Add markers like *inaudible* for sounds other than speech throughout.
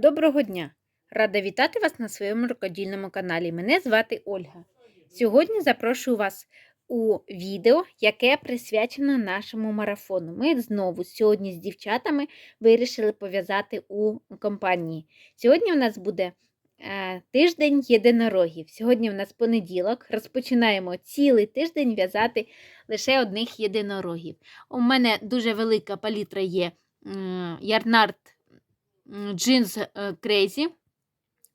Доброго дня! Рада вітати вас на своєму рукодільному каналі. Мене звати Ольга. Сьогодні запрошую вас у відео, яке присвячено нашому марафону. Ми знову сьогодні з дівчатами вирішили пов'язати у компанії. Сьогодні у нас буде е, тиждень єдинорогів. Сьогодні у нас понеділок. Розпочинаємо цілий тиждень в'язати лише одних єдинорогів. У мене дуже велика палітра є ярнард джинс е, Crazy.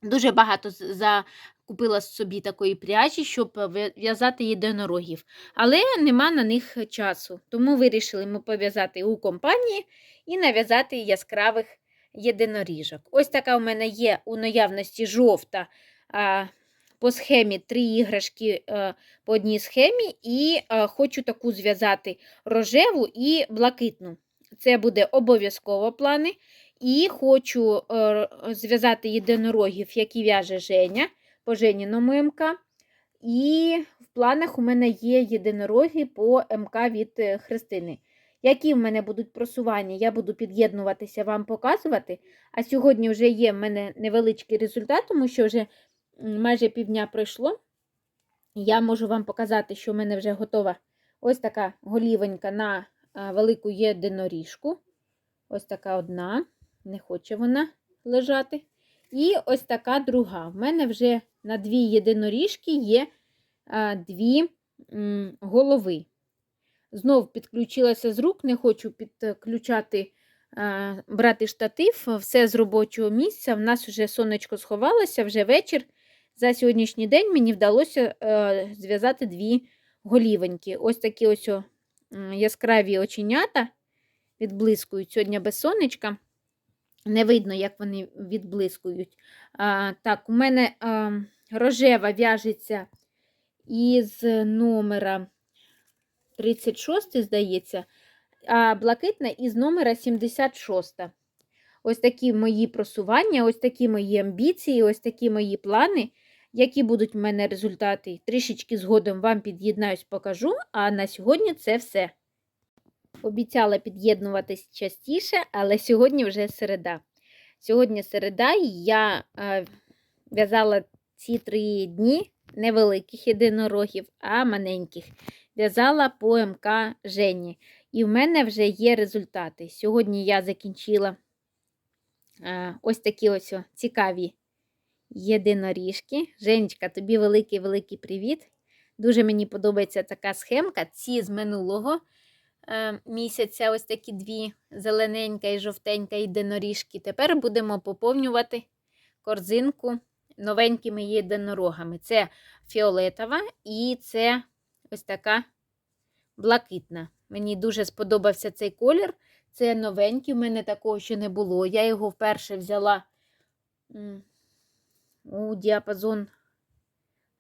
Дуже багато закупила собі такої пряжі, щоб в'я- в'язати єдинорогів. Але нема на них часу. Тому вирішили ми пов'язати у компанії і нав'язати яскравих єдиноріжок. Ось така у мене є у наявності жовта. По схемі три іграшки е, по одній схемі, і е, хочу таку зв'язати рожеву і блакитну. Це буде обов'язково плани. І хочу е, зв'язати єдинорогів, які в'яже Женя по Женіному МК. І в планах у мене є єдинороги по МК від е, Христини. Які в мене будуть просування, я буду під'єднуватися вам показувати. А сьогодні вже є в мене невеличкий результат, тому що вже майже півдня пройшло. Я можу вам показати, що в мене вже готова ось така голівонька на велику єдиноріжку. Ось така одна, не хоче вона лежати. І ось така друга. В мене вже на дві єдиноріжки є а, дві м, голови. Знов підключилася з рук, не хочу підключати, а, брати штатив, все з робочого місця. В нас вже сонечко сховалося, вже вечір. За сьогоднішній день мені вдалося е, зв'язати дві голівоньки. Ось такі ось о, яскраві оченята відблискують сьогодні без сонечка. Не видно, як вони відблискують. А, так, у мене а, рожева в'яжеться із номера 36, здається, а блакитна із номера 76. Ось такі мої просування, ось такі мої амбіції, ось такі мої плани. Які будуть в мене результати, трішечки згодом вам під'єднаюсь, покажу. А на сьогодні це все. Обіцяла під'єднуватись частіше, але сьогодні вже середа. Сьогодні середа, і я е, в'язала ці три дні невеликих єдинорогів, а маленьких. В'язала по МК Жені. І в мене вже є результати. Сьогодні я закінчила е, ось такі ось о, цікаві єдиноріжки. Женечка, тобі великий-великий привіт. Дуже мені подобається така схемка. Ці з минулого місяця, ось такі дві зелененька і жовтенька єдиноріжки. Тепер будемо поповнювати корзинку новенькими єдинорогами. Це фіолетова і це ось така блакитна. Мені дуже сподобався цей колір. Це новенький, в мене такого ще не було. Я його вперше взяла у діапазон,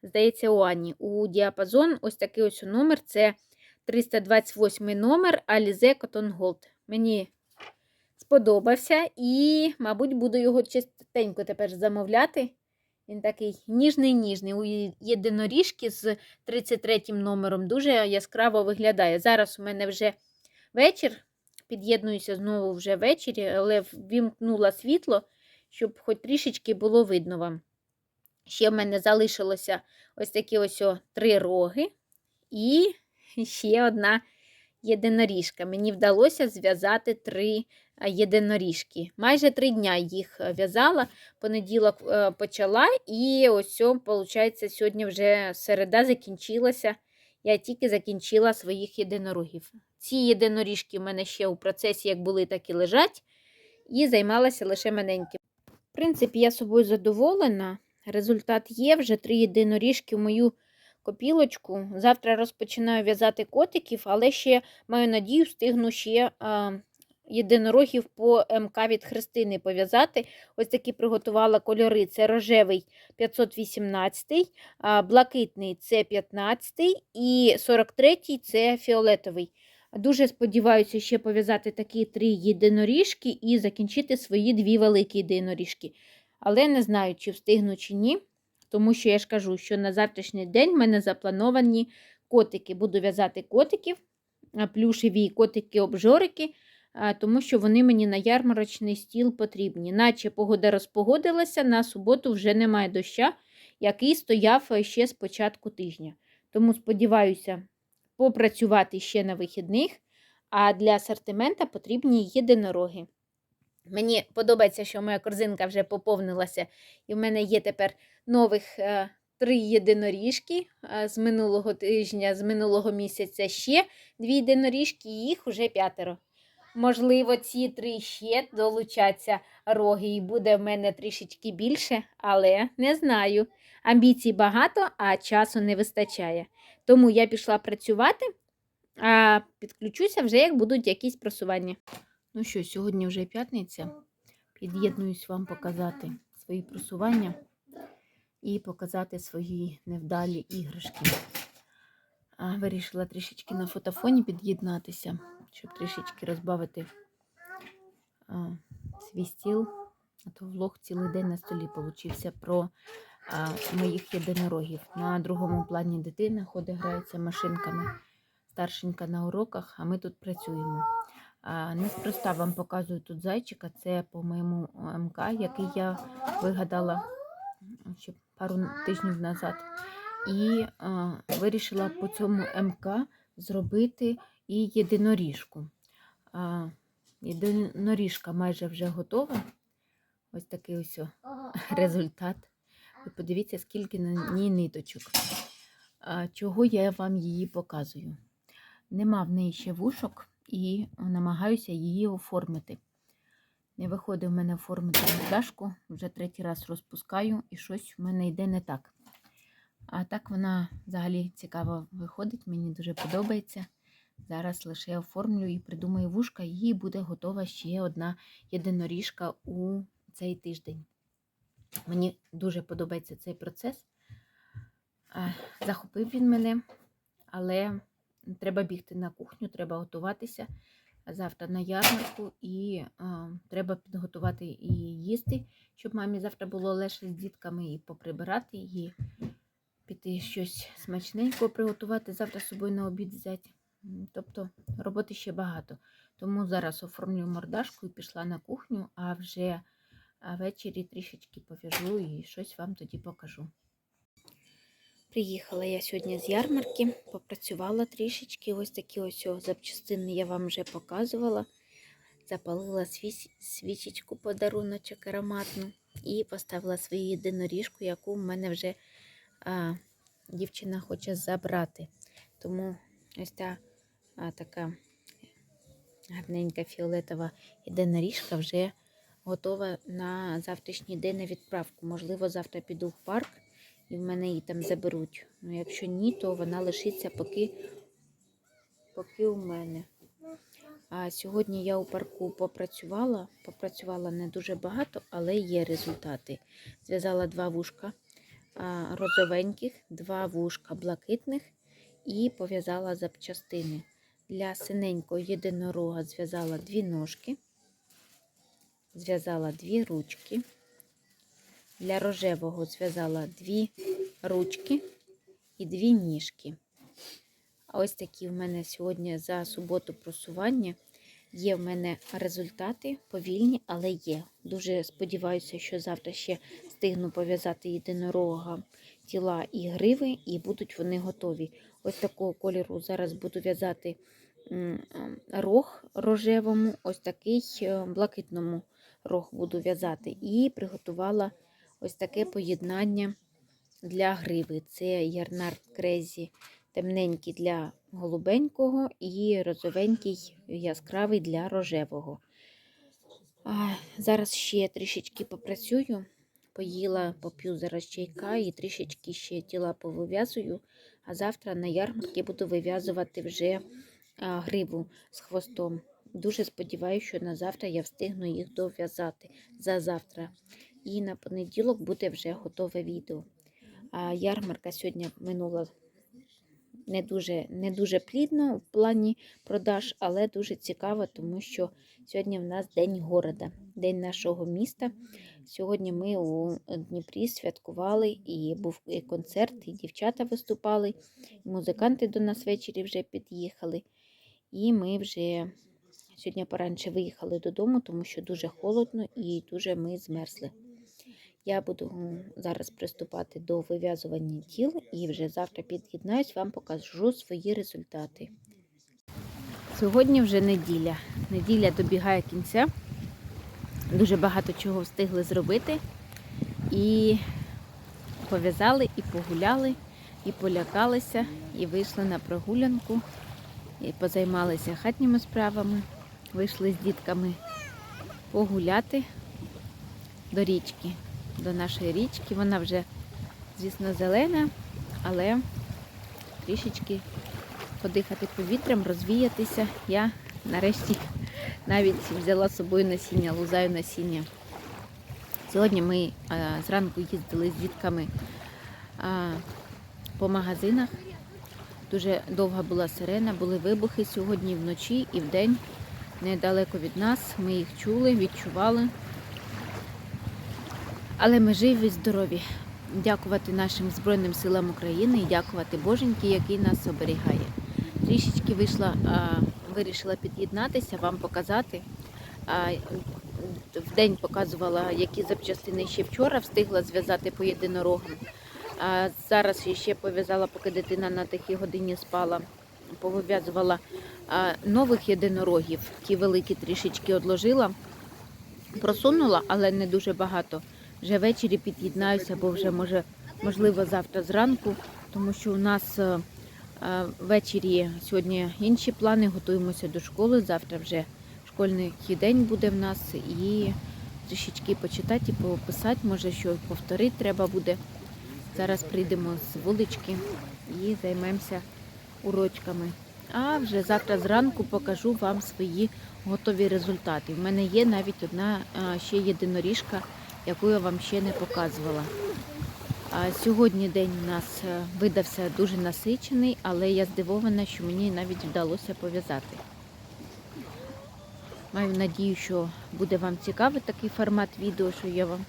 здається, у Ані. У діапазон ось такий ось номер. Це 328 номер Alize Cotton Gold. Мені сподобався і, мабуть, буду його частенько тепер замовляти. Він такий ніжний-ніжний. У єдиноріжки з 33 номером дуже яскраво виглядає. Зараз у мене вже вечір. Під'єднуюся знову вже ввечері, але ввімкнула світло, щоб хоч трішечки було видно вам. Ще в мене залишилося ось такі ось о, три роги і *laughs* ще одна єдиноріжка. Мені вдалося зв'язати три єдиноріжки. Майже три дня їх е, в'язала. Понеділок е, почала, і ось, виходить, сьогодні вже середа закінчилася. Я тільки закінчила своїх єдинорогів. Ці єдиноріжки в мене ще у процесі як були, так і лежать, і займалася лише маленьким. В принципі, я собою задоволена. Результат є, вже три єдиноріжки в мою копілочку. Завтра розпочинаю в'язати котиків, але ще маю надію, встигну ще а, єдинорогів по МК від Христини пов'язати. Ось такі приготувала кольори: це рожевий 518, а, блакитний це 15 і 43 це фіолетовий. Дуже сподіваюся ще пов'язати такі три єдиноріжки і закінчити свої дві великі єдиноріжки. Але не знаю, чи встигну, чи ні. Тому що я ж кажу, що на завтрашній день в мене заплановані котики. Буду в'язати котиків, плюшеві котики-обжорики. тому що вони мені на ярмарочний стіл потрібні. Наче погода розпогодилася, на суботу вже немає доща, який стояв е, ще з початку тижня. Тому сподіваюся попрацювати ще на вихідних, а для асортимента потрібні єдинороги. Мені подобається, що моя корзинка вже поповнилася, і в мене є тепер нових е, три єдиноріжки е, з минулого тижня, з минулого місяця ще дві єдиноріжки, і їх уже п'ятеро. Можливо, ці три ще долучаться роги, і буде в мене трішечки більше, але не знаю. Амбіцій багато, а часу не вистачає. Тому я пішла працювати, а підключуся вже, як будуть якісь просування. Ну що, сьогодні вже п'ятниця. Під'єднуюсь вам показати свої просування і показати свої невдалі іграшки. А, Вирішила трішечки на фотофоні під'єднатися, щоб трішечки розбавити а, свій стіл. А то влог цілий день на столі получився про а, моїх єдинорогів. На другому плані дитина ходить, грається машинками. Старшенька на уроках, а ми тут працюємо. Неспроста вам показую тут зайчика. Це по моєму МК, який я вигадала ще пару тижнів назад. І а, вирішила по цьому МК зробити і єдиноріжку. А, єдиноріжка майже вже готова. Ось такий ось *laughs* результат. Ви подивіться, скільки на ній ниточок. А, чого я вам її показую? Нема в неї ще вушок і намагаюся її оформити. Не виходить в мене оформити мордашку, вже третій раз розпускаю і щось в мене йде не так. А так вона взагалі цікаво виходить, мені дуже подобається. Зараз лише оформлю і придумаю вушка, і буде готова ще одна єдиноріжка у цей тиждень. Мені дуже подобається цей процес. Захопив він мене, але треба бігти на кухню, треба готуватися завтра на ярмарку і а, треба підготувати і їсти, щоб мамі завтра було легше з дітками і поприбирати і піти щось смачненько приготувати, завтра з собою на обід взяти. Тобто роботи ще багато. Тому зараз оформлю мордашку і пішла на кухню, а вже ввечері трішечки пов'яжу і щось вам тоді покажу. Приїхала я сьогодні з ярмарки, попрацювала трішечки. Ось такі ось запчастини я вам вже показувала. Запалила свічечку подаруночок ароматну і поставила свою єдиноріжку, яку в мене вже а, дівчина хоче забрати. Тому ось та а, така гарненька фіолетова єдиноріжка вже готова на завтрашній день на відправку. Можливо, завтра піду в парк і в мене її там заберуть. Ну, якщо ні, то вона лишиться поки, поки у мене. А сьогодні я у парку попрацювала, попрацювала не дуже багато, але є результати. Зв'язала два вушка розовеньких, два вушка блакитних і пов'язала запчастини. Для синенького єдинорога зв'язала дві ножки, зв'язала дві ручки. Для рожевого зв'язала дві ручки і дві ніжки. Ось такі в мене сьогодні за суботу просування. Є в мене результати повільні, але є. Дуже сподіваюся, що завтра ще встигну пов'язати єдинорога тіла і гриви, і будуть вони готові. Ось такого кольору зараз буду в'язати рог рожевому, ось такий е, блакитному рог буду в'язати. І приготувала ось таке поєднання для гриви. Це ярнард крезі темненький для голубенького і розовенький яскравий для рожевого. А, Зараз ще трішечки попрацюю, поїла, поп'ю зараз чайка і трішечки ще тіла повив'язую, а завтра на ярмарки буду вив'язувати вже а, гриву з хвостом. Дуже сподіваюся, що на завтра я встигну їх дов'язати за завтра. І на понеділок буде вже готове відео. А ярмарка сьогодні минула не дуже не дуже плідно в плані продаж, але дуже цікаво, тому що сьогодні в нас День города, день нашого міста. Сьогодні ми у Дніпрі святкували, і був і концерт, і дівчата виступали, і музиканти до нас ввечері вже під'їхали. І ми вже Сьогодні поранше виїхали додому, тому що дуже холодно і дуже ми змерзли. Я буду зараз приступати до вив'язування тіл і вже завтра під'єднаюсь, вам покажу свої результати. Сьогодні вже неділя. Неділя добігає кінця. Дуже багато чого встигли зробити. І пов'язали, і погуляли, і полякалися, і вийшли на прогулянку, і позаймалися хатніми справами. Вийшли з дітками погуляти до річки, до нашої річки. Вона вже, звісно, зелена, але трішечки подихати повітрям, розвіятися. Я нарешті навіть взяла з собою насіння, лузаю насіння. Сьогодні ми а, зранку їздили з дітками а, по магазинах. Дуже довга була сирена, були вибухи сьогодні вночі і вдень недалеко від нас. Ми їх чули, відчували. Але ми живі, здорові. Дякувати нашим Збройним силам України і дякувати Боженьки, який нас оберігає. Трішечки вийшла, вирішила під'єднатися, вам показати. В день показувала, які запчастини ще вчора встигла зв'язати по єдинорогам. Зараз ще пов'язала, поки дитина на такій годині спала. Повив'язувала нових єдинорогів, ті великі трішечки одложила. Просунула, але не дуже багато. Вже ввечері під'єднаюся, бо вже може, можливо, завтра зранку, тому що у нас е, е, ввечері сьогодні інші плани, готуємося до школи. Завтра вже школьний день буде в нас і трішечки почитати пописати, може, що повторити треба буде. Зараз прийдемо з вулички і займемося урочками. А вже завтра зранку покажу вам свої готові результати. У мене є навіть одна ще єдиноріжка, яку я вам ще не показувала. Сьогодні день у нас е, видався дуже насичений, але я здивована, що мені навіть вдалося пов'язати. Маю надію, що буде вам цікавий такий формат відео, що я вам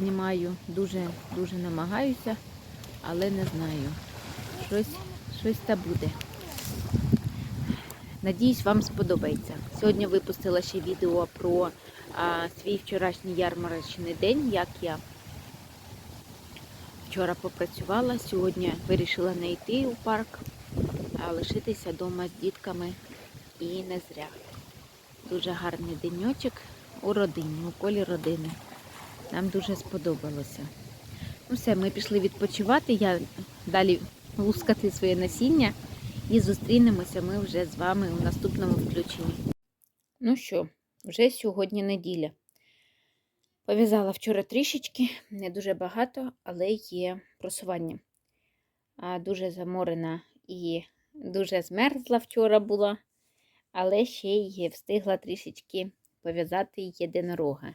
знімаю. Дуже дуже намагаюся, але не знаю. Щось, щось та буде. Надіюсь, вам сподобається. Сьогодні випустила ще відео про свій вчорашній ярмарочний день, як я вчора попрацювала. Сьогодні вирішила не йти у парк, а лишитися вдома з дітками і не зря. Дуже гарний денечок у родині, у колі родини. Нам дуже сподобалося. Ну все, ми пішли відпочивати. Я далі лускати своє насіння і зустрінемося ми вже з вами у наступному включенні. Ну що, вже сьогодні неділя. Пов'язала вчора трішечки, не дуже багато, але є просування. А, Дуже заморена і дуже змерзла вчора була, але ще й встигла трішечки пов'язати єдинорога.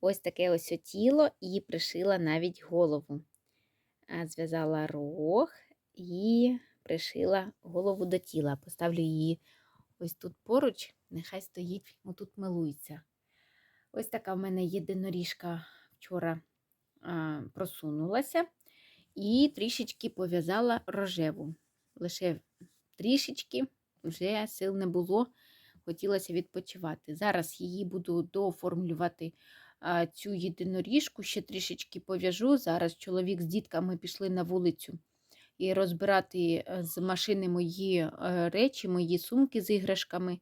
Ось таке ось тіло і пришила навіть голову. Зв'язала рог і пришила голову до тіла. Поставлю її ось тут поруч, нехай стоїть, отут милується. Ось така в мене єдиноріжка вчора а, просунулася і трішечки пов'язала рожеву. Лише трішечки, вже сил не було, хотілося відпочивати. Зараз її буду дооформлювати а, цю єдиноріжку, ще трішечки пов'яжу. Зараз чоловік з дітками пішли на вулицю і розбирати е, з машини мої е, речі, мої сумки з іграшками.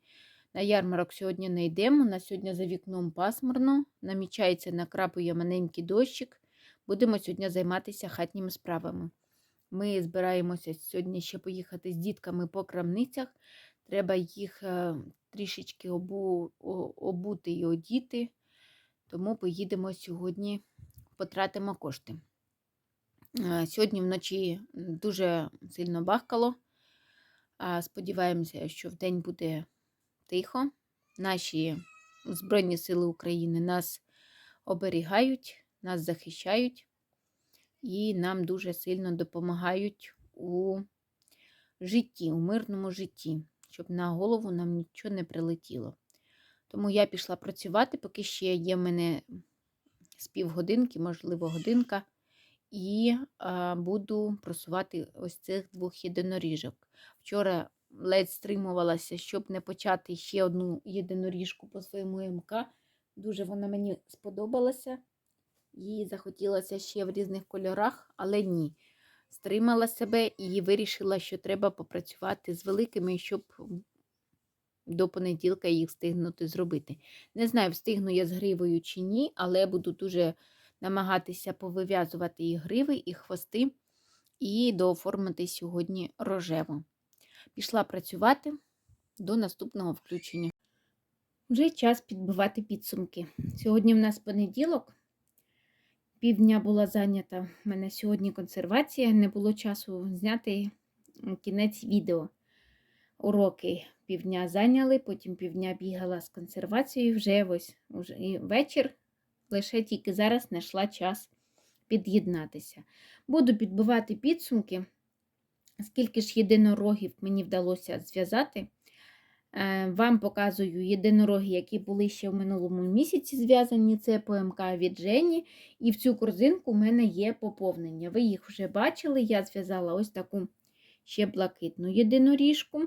На ярмарок сьогодні не йдемо. На сьогодні за вікном пасмурно. Намічається, накрапує маленький дощик. Будемо сьогодні займатися хатніми справами. Ми збираємося сьогодні ще поїхати з дітками по крамницях. Треба їх е, трішечки обу, обути і одіти. Тому поїдемо сьогодні, потратимо кошти. Сьогодні вночі дуже сильно бахкало. Сподіваємося, що вдень буде тихо. Наші Збройні Сили України нас оберігають, нас захищають і нам дуже сильно допомагають у житті, у мирному житті, щоб на голову нам нічого не прилетіло. Тому я пішла працювати, поки ще є в мене з півгодинки, можливо, годинка. І а, буду просувати ось цих двох єдиноріжок. Вчора ледь стримувалася, щоб не почати ще одну єдиноріжку по своєму МК. Дуже вона мені сподобалася. Їй захотілося ще в різних кольорах, але ні. Стримала себе і вирішила, що треба попрацювати з великими, щоб до понеділка їх встигнути зробити. Не знаю, встигну я з гривою чи ні, але буду дуже намагатися повив'язувати і гриви, і хвости, і дооформити сьогодні рожево. Пішла працювати до наступного включення. Вже час підбивати підсумки. Сьогодні в нас понеділок. Півдня була зайнята в мене сьогодні консервація, не було часу зняти кінець відео. Уроки півдня зайняли, потім півдня бігала з консервацією, вже ось уже і вечір, лише тільки зараз знайшла час під'єднатися. Буду підбивати підсумки, скільки ж єдинорогів мені вдалося зв'язати. Е, Вам показую єдинороги, які були ще в минулому місяці зв'язані. Це ПМК від Жені. І в цю корзинку в мене є поповнення. Ви їх вже бачили. Я зв'язала ось таку ще блакитну єдиноріжку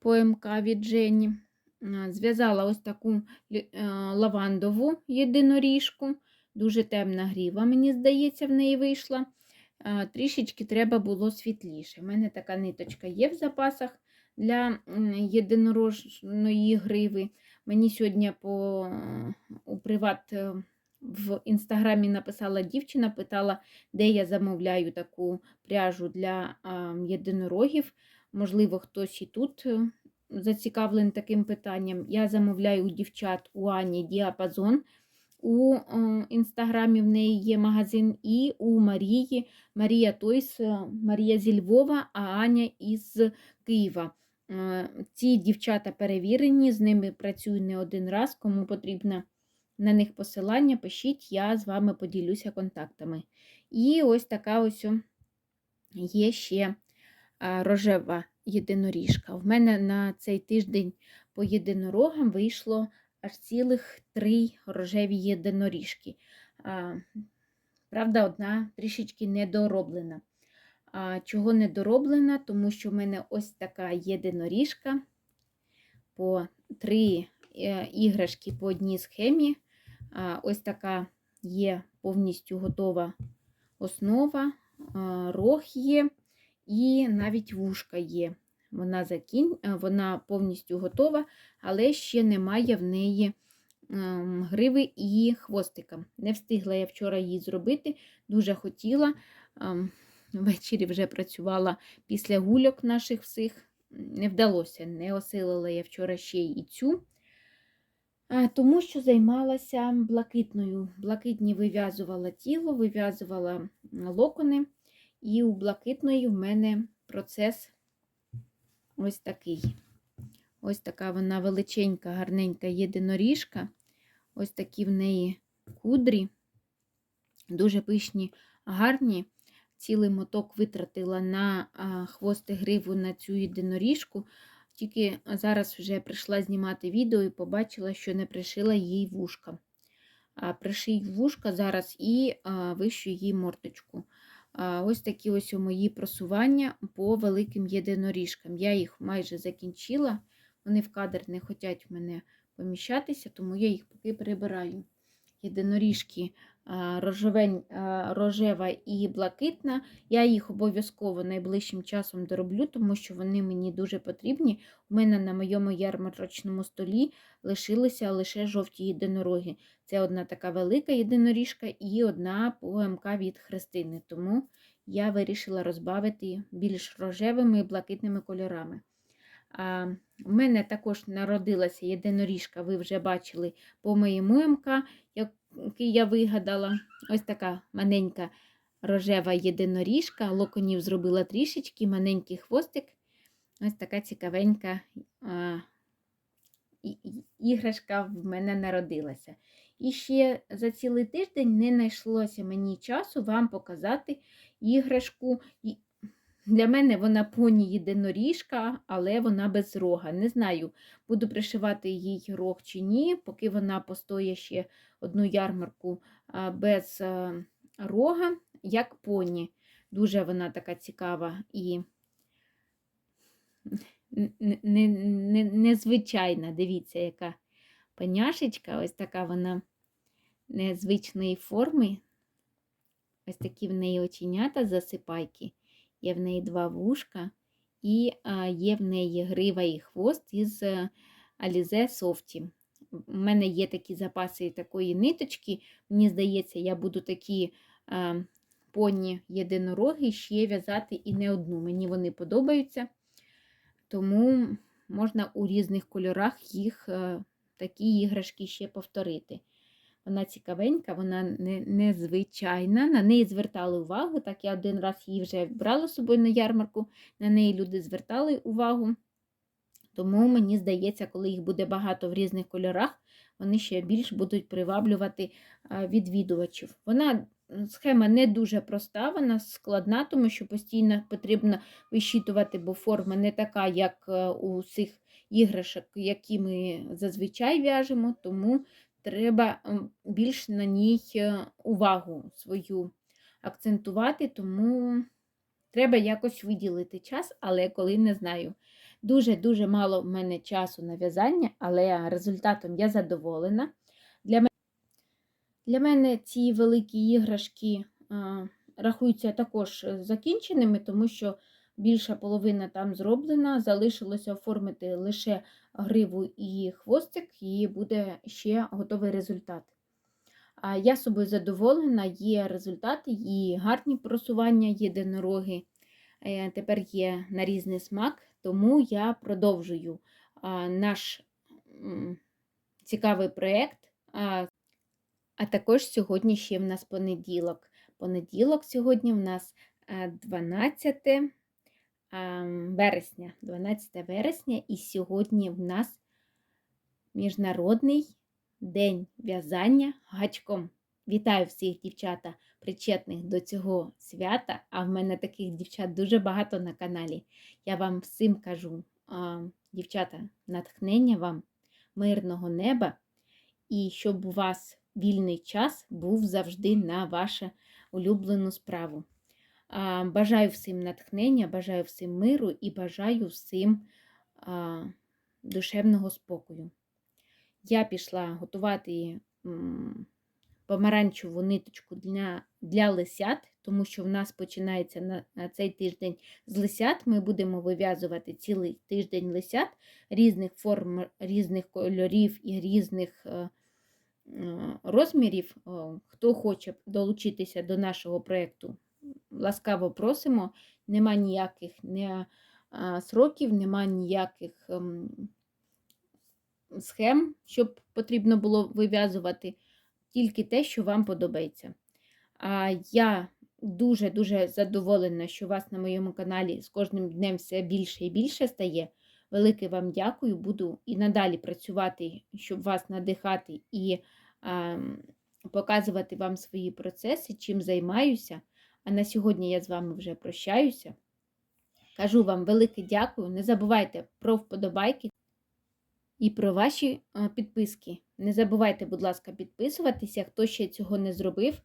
ПМК від Жені. Е, Зв'язала ось таку е, лавандову єдиноріжку. Дуже темна гріва, мені здається, в неї вийшла. Е, Трішечки треба було світліше. У мене така ниточка є в запасах для єдинорожної гриви. Мені сьогодні по, у приват е, в інстаграмі написала дівчина, питала, де я замовляю таку пряжу для єдинорогів. Можливо, хтось і тут е, зацікавлений таким питанням. Я замовляю у дівчат у Ані діапазон. У е, інстаграмі в неї є магазин, і у Марії Марія Тойс, е, Марія зі Львова, а Аня із Києва. Е, Ці дівчата перевірені, з ними працюю не один раз. Кому потрібно на них посилання, пишіть, я з вами поділюся контактами. І ось така ось є ще рожева єдиноріжка. В мене на цей тиждень по єдинорогам вийшло аж цілих три рожеві єдиноріжки. Правда, одна трішечки недороблена. А, Чого недороблена? Тому що в мене ось така єдиноріжка по три е, іграшки по одній схемі. Ось така є повністю готова основа, рог є і навіть вушка є. Вона, закін... е, Вона повністю готова, але ще немає в неї ем, гриви і хвостика. Не встигла я вчора її зробити, дуже хотіла. Ем, Ввечері вже працювала після гульок наших всіх. Не вдалося, не осилила я вчора ще і цю. Тому що займалася блакитною. Блакитні вив'язувала тіло, вив'язувала локони, і у блакитної в мене процес ось такий. Ось така вона величенька, гарненька єдиноріжка. Ось такі в неї кудрі, дуже пишні, гарні. Цілий моток витратила на а, хвости гриву на цю єдиноріжку. Тільки зараз вже прийшла знімати відео і побачила, що не пришила їй вушка. А, Пришию вушка зараз і вищу їй морточку. Ось такі ось мої просування по великим єдиноріжкам. Я їх майже закінчила. Вони в кадр не хочуть в мене поміщатися, тому я їх поки прибираю. Єдиноріжки рожевень, рожева і блакитна. Я їх обов'язково найближчим часом дороблю, тому що вони мені дуже потрібні. У мене на моєму ярмарочному столі лишилися лише жовті єдинороги. Це одна така велика єдиноріжка і одна ПМК від Христини. Тому я вирішила розбавити більш рожевими і блакитними кольорами. У мене також народилася єдиноріжка, ви вже бачили по моєму МК, який я вигадала. Ось така маленька рожева єдиноріжка. Локонів зробила трішечки, маленький хвостик. Ось така цікавенька а, іграшка в мене народилася. І ще за цілий тиждень не знайшлося мені часу вам показати іграшку. Для мене вона поні єдиноріжка, але вона без рога. Не знаю, буду пришивати їй рог чи ні, поки вона постоє ще одну ярмарку без рога, як поні. Дуже вона така цікава і незвичайна. Дивіться, яка паняшечка, ось така вона незвичної форми. Ось такі в неї оченята засипайки. Є в неї два вушка, і є в неї грива і хвост із е, Alize Softy. У мене є такі запаси такої ниточки. Мені здається, я буду такі е, поні єдинороги ще в'язати і не одну. Мені вони подобаються, тому можна у різних кольорах їх е, такі іграшки ще повторити. Вона цікавенька, вона не, незвичайна. На неї звертали увагу. Так, я один раз її вже брала з собою на ярмарку, на неї люди звертали увагу. Тому мені здається, коли їх буде багато в різних кольорах, вони ще більш будуть приваблювати відвідувачів. Вона схема не дуже проста, вона складна, тому що постійно потрібно вищитувати, бо форма не така, як е, у цих іграшок, які ми зазвичай в'яжемо, тому треба більш на ній е, увагу свою акцентувати, тому треба якось виділити час, але коли не знаю. Дуже-дуже мало в мене часу на в'язання, але результатом я задоволена. Для мене, для мене ці великі іграшки а, рахуються також закінченими, тому що більша половина там зроблена. Залишилося оформити лише гриву і хвостик, і буде ще готовий результат. Я собою задоволена, є результати, і гарні просування єдинороги. Е, Тепер є на різний смак, тому я продовжую наш цікавий проєкт. А, також сьогодні ще в нас понеділок. Понеділок сьогодні в нас е, 12 а, вересня. 12 вересня, і сьогодні в нас Міжнародний день в'язання гачком. Вітаю всіх дівчата, причетних до цього свята. А в мене таких дівчат дуже багато на каналі. Я вам всім кажу, дівчата, натхнення вам, мирного неба, і щоб у вас вільний час був завжди на вашу улюблену справу. Бажаю всім натхнення, бажаю всім миру і бажаю всім душевного спокою. Я пішла готувати помаранчеву ниточку для, для лисят, тому що в нас починається на, на цей тиждень з лисят. Ми будемо вив'язувати цілий тиждень лисят різних форм, різних кольорів і різних е, е, розмірів. Хто хоче долучитися до нашого проєкту, ласкаво просимо. Нема ніяких не, сроків, нема ніяких. ем, схем, щоб потрібно було вив'язувати, тільки те, що вам подобається. А я дуже-дуже задоволена, що вас на моєму каналі з кожним днем все більше і більше стає. Велике вам дякую, буду і надалі працювати, щоб вас надихати і а, показувати вам свої процеси, чим займаюся. А на сьогодні я з вами вже прощаюся. Кажу вам велике дякую. Не забувайте про вподобайки і про ваші підписки. Не забувайте, будь ласка, підписуватися, хто ще цього не зробив.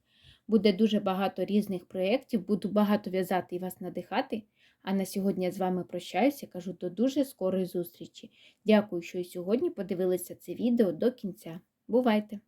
Буде дуже багато різних проєктів, буду багато в'язати і вас надихати. А на сьогодні я з вами прощаюся, кажу до дуже скорої зустрічі. Дякую, що і сьогодні подивилися це відео до кінця. Бувайте!